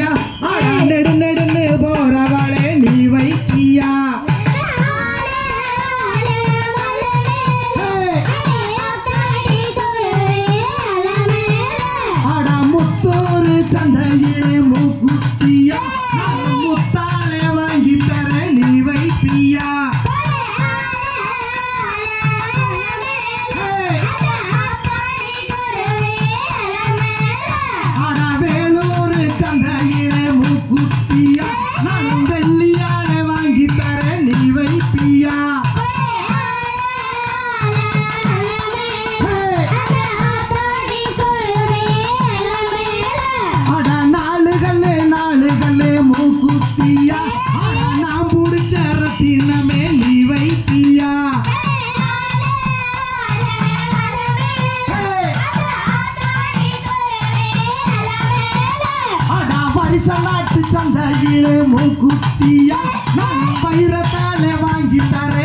வைக்கியா? ஆடா நெடு நெடுன்னு போறவளே நீ வைக்கியா? ஆடா முத்தோரு சந்தையிலே புடிச்ச ரத்தினமே நீ சந்தையிலே மூக்குத்தியா? நான் வைரத்தாலே வாங்கி தர